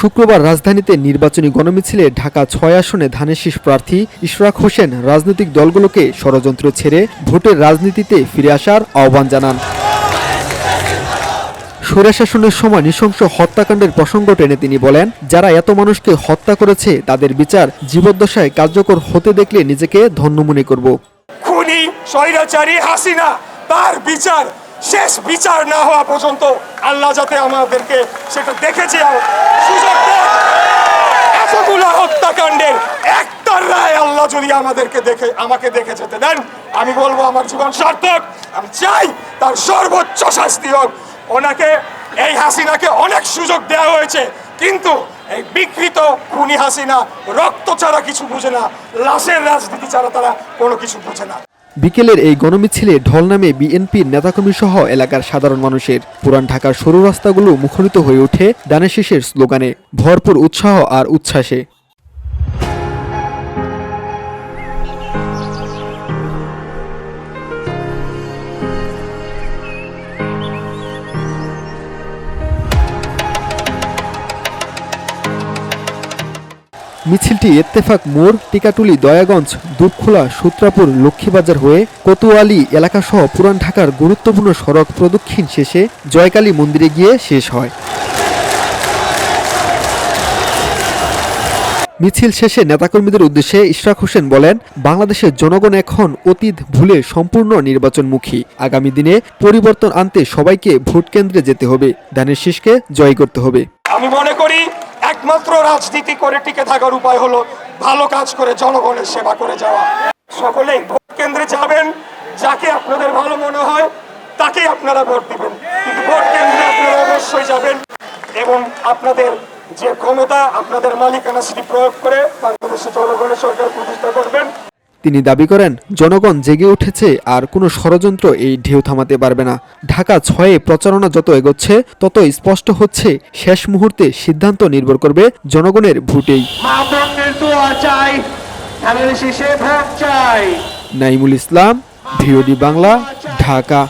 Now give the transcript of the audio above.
শুক্রবার রাজধানীতে নির্বাচনী গণমিছিলে ঢাকা ছয় আসনে ধানের শীষ প্রার্থী ইশরাক হোসেন রাজনৈতিক দলগুলোকে ষড়যন্ত্র ছেড়ে ভোটের রাজনীতিতে ফিরে আসার আহ্বান জানান। স্বৈরশাসনের সময় নৃশংস হত্যাকাণ্ডের প্রসঙ্গ টেনে তিনি বলেন, যারা এত মানুষকে হত্যা করেছে, তাদের বিচার জীবদ্দশায় কার্যকর হতে দেখলে নিজেকে ধন্য মনে করব। খুনি, স্বৈরাচারী হাসিনা, তার বিচার, শেষ বিচার না হওয়া পর্যন্ত আল্লাহ যাতে আমাদেরকে সেটা দেখেছে সুযোগ। এতগুলো হত্যাকাণ্ডের একটার রায় আল্লাহ যদি আমাদেরকে দেখে, আমাকে দেখে যেতে দেন, আমি বলব আমার জীবন সার্থক, আমি চাই তার সর্বোচ্চ শাস্তি হোক ওনাকে, এই হাসিনাকে অনেক সুযোগ দেওয়া হয়েছে, কিন্তু এই বিকৃত খুনি হাসিনা রক্ত ছাড়া কিছু বুঝে না, লাশের রাজনীতি ছাড়া তারা কোনো কিছু বুঝে না বিকেলের এই গণমিছিলে ঢল নামে বিএনপির নেতাকর্মী সহ এলাকার সাধারণ মানুষের। পুরান ঢাকার সরু রাস্তাগুলো মুখরিত হয়ে ওঠে ডানে শেষের স্লোগানে। ভরপুর উৎসাহ আর উচ্ছ্বাসে। মিছিলটি ইত্তেফাক মোড়, টিকাটুলি, দয়াগঞ্জ দুপখোলা সূত্রাপুর, লক্ষ্মীবাজার হয়ে কোতোয়ালি এলাকাসহ পুরান ঢাকার গুরুত্বপূর্ণ সড়ক প্রদক্ষিণ শেষে জয়কালী মন্দিরে গিয়ে শেষ হয়। মিছিল শেষে নেতাকর্মীদের উদ্দেশ্যে ইশরাক হোসেন বলেন, বাংলাদেশের জনগণ এখন অতীত ভুলে সম্পূর্ণ নির্বাচনমুখী। আগামী দিনে পরিবর্তন আনতে সবাইকে ভোট কেন্দ্রে যেতে হবে। ধানের শীষকে জয় করতে হবে। আমি মনে করি একমাত্র রাজনীতি করে টিকে থাকার উপায় হলো ভালো কাজ করে জনগণের সেবা করে যাওয়া। সকলেই ভোট কেন্দ্রে যাবেন, যাকে আপনাদের ভালো মনে হয়, তাকেই আপনারা ভোট দিবেন। কিন্তু ভোট কেন্দ্রে আপনারা অবশ্যই যাবেন এবং আপনাদের যে ক্ষমতা, আপনাদের মালিকানা সেটি প্রয়োগ করে বাংলাদেশের জনগণের সরকার প্রতিষ্ঠা করবেন। তিনি দাবি করেন, জনগণ জেগে উঠেছে আর কোনো ষড়যন্ত্র এই ঢেউ থামাতে পারবে না। ঢাকা ছয়ে প্রচারণা যত এগোচ্ছে তত স্পষ্ট হচ্ছে, শেষ মুহূর্তে সিদ্ধান্ত নির্ভর করবে জনগণের ভোটেই। নাইমুল ইসলাম, ভিওডি বাংলা, ঢাকা।